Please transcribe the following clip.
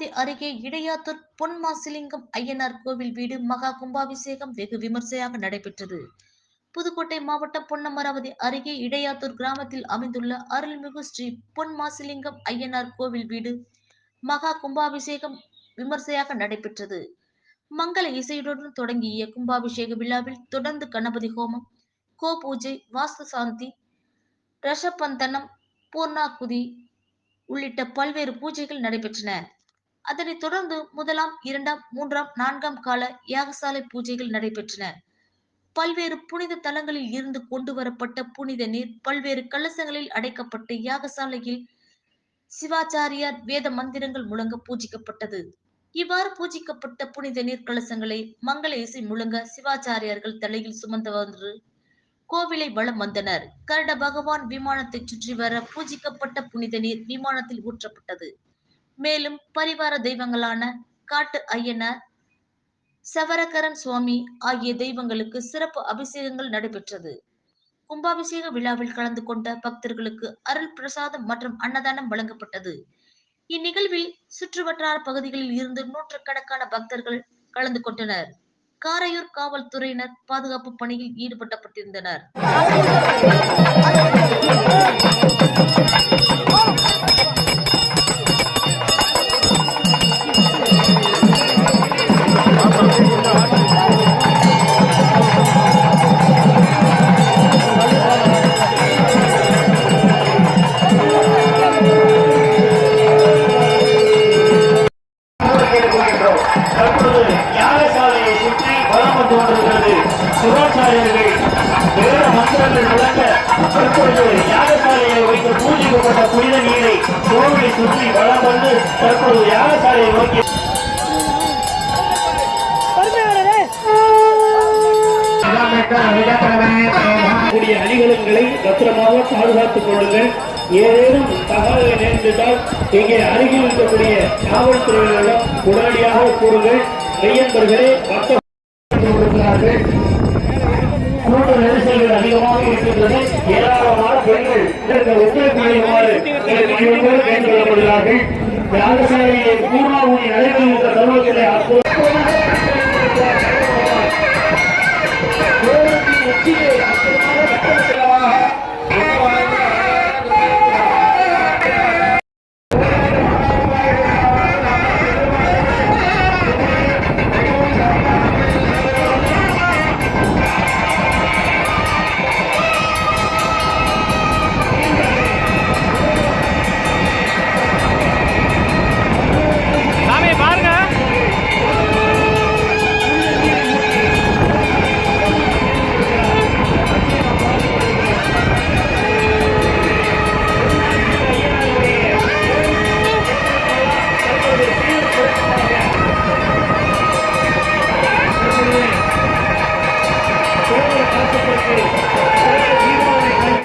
அமராவதி அருகே இடையாத்தூர் பொன்மாசிலிங்கம் ஐயனார் கோவில் வீடு மகா கும்பாபிஷேகம் வெகு விமர்சையாக நடைபெற்றது. புதுக்கோட்டை மாவட்டம் பொன்னமராவதி அருகே இடையாத்தூர் கிராமத்தில் அமைந்துள்ள அருள்மிகு ஸ்ரீ பொன்மாசிலிங்கம் ஐயனார் கோவில் வீடு மகா கும்பாபிஷேகம் விமர்சையாக நடைபெற்றது. மங்கள இசையுடன் தொடங்கிய கும்பாபிஷேக விழாவில் தொடர்ந்து கணபதி ஹோமம் கோ பூஜை வாஸ்து சாந்தி ரஷப்பந்தனம் பூர்ணாகுதி உள்ளிட்ட பல்வேறு பூஜைகள் நடைபெற்றன. அதனைத் தொடர்ந்து முதலாம் இரண்டாம் மூன்றாம் நான்காம் கால யாகசாலை பூஜைகள் நடைபெற்றன. பல்வேறு புனித தலங்களில் இருந்து கொண்டு வரப்பட்ட புனித நீர் பல்வேறு கலசங்களில் அடைக்கப்பட்டு யாகசாலையில் சிவாச்சாரியார் வேத மந்திரங்கள் முழங்க பூஜிக்கப்பட்டது. இவ்வாறு பூஜிக்கப்பட்ட புனித நீர் கலசங்களை மங்கள இசை முழங்க சிவாச்சாரியார்கள் தலையில் சுமந்தவன்று கோவிலை வலம் வந்தனர். கருட பகவான் விமானத்தை சுற்றி வர பூஜிக்கப்பட்ட புனித நீர் விமானத்தில் ஊற்றப்பட்டது. மேலும் பரிவார தெய்வங்களான காட்டு ஐயனார் சவரகரன் சுவாமி ஆகிய தெய்வங்களுக்கு சிறப்பு அபிஷேகங்கள் நடைபெற்றது. கும்பாபிஷேக விழாவில் கலந்து கொண்ட பக்தர்களுக்கு அருள் பிரசாதம் மற்றும் அன்னதானம் வழங்கப்பட்டது. இந்நிகழ்வில் சுற்றுவட்டார பகுதிகளில் இருந்து நூற்றுக்கணக்கான பக்தர்கள் கலந்து கொண்டனர். காரையூர் காவல்துறையினர் பாதுகாப்பு பணியில் ஈடுபட்டப்பட்டிருந்தனர். தற்பொழுது யாகசாலையை சுற்றி வலம் வந்து கொண்டிருக்கிறது. சிவாச்சாரியர்கள் வேறு மந்திரங்கள் முழங்க தற்பொழுது யாகசாலையை வைத்து பூஜிக்கப்பட்ட புனித நீரை கோவிலை சுற்றி வலம் வந்து தற்பொழுது யாகசாலையை நோக்கி கூடிய அணிகலன்களை பத்திரமாக பாதுகாத்துக் கொள்ளுங்கள். ஏதேனும் தகவல்களை நேர்ந்திருந்தால் இங்கே அருகில் இருக்கக்கூடிய காவல்துறையினரிடம் உடனடியாக கூறுங்கள் மெய்யன்பர்களே பக்த கூட்ட நெரிசல்கள் அதிகமாக இருக்கின்றது. ஏராளமான பெண்கள் இதற்கு யாகசாலையை பூர்ணாவுடைய நடைபெறுகின்ற தருணத்திலே